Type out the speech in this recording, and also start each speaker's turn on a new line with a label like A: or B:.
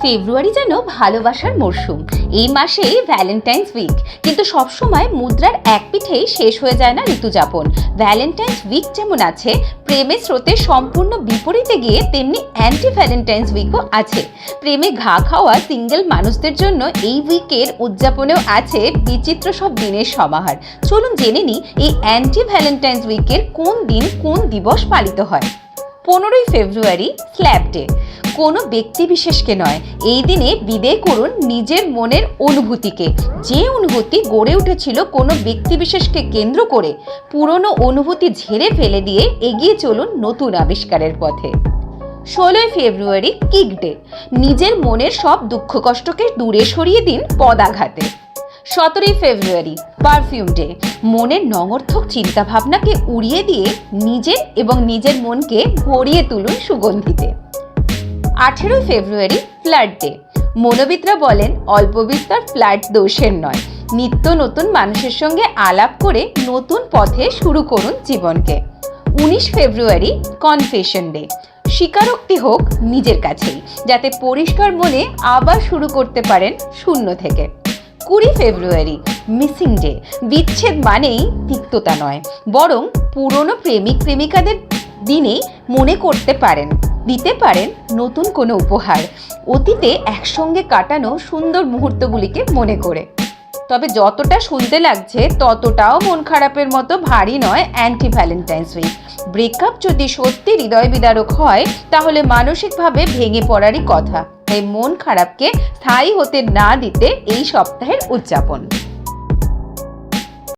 A: ফেব্রুয়ারি যেন ভালোবাসার মরশুম। এই মাসে ভ্যালেন্টাইন্স উইক কিন্তু সবসময় মুদ্রার এক পিঠেই শেষ হয়ে যায় না ঋতুযাপন। ভ্যালেন্টাইন্স উইক যেমন আছে প্রেমের স্রোতে সম্পূর্ণ বিপরীতে গিয়ে তেমনি অ্যান্টি ভ্যালেন্টাইন্স উইকও আছে। প্রেমে ঘা খাওয়া সিঙ্গেল মানুষদের জন্য এই উইকের উদযাপনেও আছে বিচিত্র সব দিনের সমাহার। চলুন জেনে নিই, এই অ্যান্টি ভ্যালেন্টাইন্স উইকের কোন দিন কোন দিবস পালিত হয়। পনেরোই ফেব্রুয়ারি স্ল্যাব ডে। কোনো ব্যক্তি বিশেষকে নয়, এই দিনে বিদেয় করুন নিজের মনের অনুভূতিকে। যে অনুভূতি গড়ে উঠেছিল কোনো ব্যক্তি বিশেষকে কেন্দ্র করে, পুরনো অনুভূতি ঝেড়ে ফেলে দিয়ে এগিয়ে চলুন নতুন আবিষ্কারের পথে। ষোলোই ফেব্রুয়ারি কিক ডে। নিজের মনের সব দুঃখ কষ্টকে দূরে সরিয়ে দিন পদাঘাতে। সতেরোই ফেব্রুয়ারি পারফিউম ডে মনের নঙর্থক চিন্তাভাবনাকে উড়িয়ে দিয়ে নিজের এবং নিজের মনকে ভরিয়ে তুলুন সুগন্ধিতে। আঠেরোই ফেব্রুয়ারি ফ্ল্যাট ডে মনোবিদরা বলেন, অল্প বিস্তর ফ্ল্যাট দোষের নয়। নিত্য নতুন মানুষের সঙ্গে আলাপ করে নতুন পথে শুরু করুন জীবনকে। উনিশ ফেব্রুয়ারি কনফেশন ডে স্বীকারোক্তি হোক নিজের কাছেই, যাতে পরিষ্কার মনে আবার শুরু করতে পারেন শূন্য থেকে। কুড়ি ফেব্রুয়ারি মিসিং ডে বিচ্ছেদ মানেই তিক্ততা নয়, বরং পুরনো প্রেমিক, প্রেমিকাদের দিনেই মনে করতে পারেন, দিতে পারেন নতুন কোনো উপহার। অতীতে একসঙ্গে কাটানো সুন্দর মুহূর্তগুলিকে মনে করে। তবে যতটা শুনতে লাগছে, ততটাও মন খারাপের মতো ভারী নয় অ্যান্টি ভ্যালেন্টাইন্স উইক ব্রেকআপ যদি সত্যি হৃদয় বিদারক হয়, তাহলে মানসিকভাবে ভেঙে পড়ারই কথা। তাই মন খারাপকে স্থায়ী হতে না দিতে এই সপ্তাহের উদযাপন।